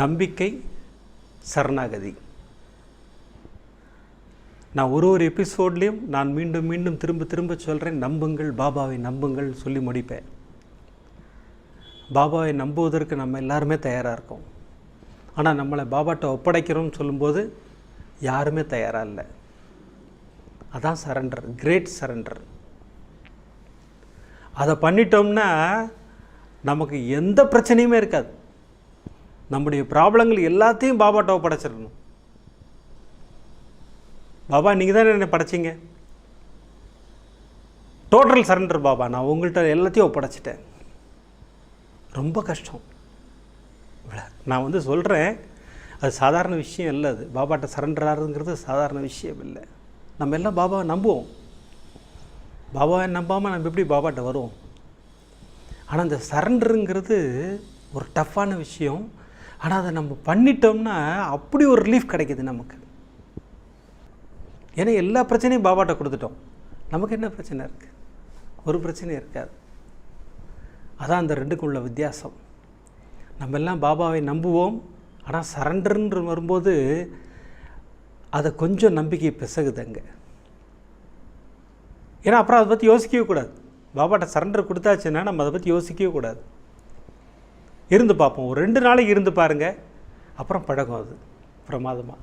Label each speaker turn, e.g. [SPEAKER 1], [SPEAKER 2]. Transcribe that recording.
[SPEAKER 1] நம்பிக்கை சரணாகதி. நான் ஒரு ஒரு எபிசோட்லேயும் நான் மீண்டும் மீண்டும் திரும்ப திரும்ப சொல்கிறேன் நம்புங்கள் பாபாவை நம்புங்கள் சொல்லி முடிப்பேன். பாபாவை நம்புவதற்கு நம்ம எல்லாருமே தயாராக இருக்கோம். ஆனால் நம்மளை பாபாட்ட ஒப்படைக்கிறோம்னு சொல்லும்போது யாருமே தயாராக இல்லை. அதான் சரண்டர் கிரேட் சரண்டர் அதை பண்ணிட்டோம்னா நமக்கு எந்த பிரச்சனையுமே இருக்காது. நம்முடைய ப்ராப்ளங்கள் எல்லாத்தையும் பாபாட்ட படைச்சிடணும். பாபா நீங்கள் தானே என்னை படைச்சிங்க? டோட்டல் சரண்டர் பாபா நான் உங்கள்கிட்ட எல்லாத்தையும் ஒப்படைச்சிட்டேன். ரொம்ப கஷ்டம். நான் வந்து சொல்கிறேன் அது சாதாரண விஷயம் இல்லை அது. பாபாட்ட சரண்டர் ஆகுதுங்கிறது சாதாரண விஷயம் இல்லை. நம்ம எல்லாம் பாபாவை நம்புவோம். பாபாவை நம்பாமல் நம்ம எப்படி பாபாட்ட வருவோம்? ஆனால் இந்த சரண்டருங்கிறது ஒரு டஃப்பான விஷயம். ஆனால் அதை நம்ம பண்ணிட்டோம்னா அப்படி ஒரு ரிலீஃப் கிடைக்குது நமக்கு. ஏன்னா எல்லா பிரச்சனையும் பாபாட்ட கொடுத்துட்டோம். நமக்கு என்ன பிரச்சனை இருக்குது ஒரு பிரச்சனையும் இருக்காது. அதான் அந்த ரெண்டுக்குள்ள உள்ள வித்தியாசம். நம்ம எல்லாம் பாபாவை நம்புவோம். ஆனால் சரண்டர்ன்ற வரும்போது அதை கொஞ்சம் நம்பிக்கை பிசகுதுங்க ஏன்னா அப்புறம் அதை பற்றி யோசிக்கவே கூடாது. பாபாட்ட சரண்டர் கொடுத்தாச்சுன்னா நம்ம அதை பற்றி யோசிக்கவே கூடாது. இருந்து பார்ப்போம். ஒரு ரெண்டு நாளைக்கு இருந்து பாருங்கள் அப்புறம் பழகும் அது. பிரமாதமாக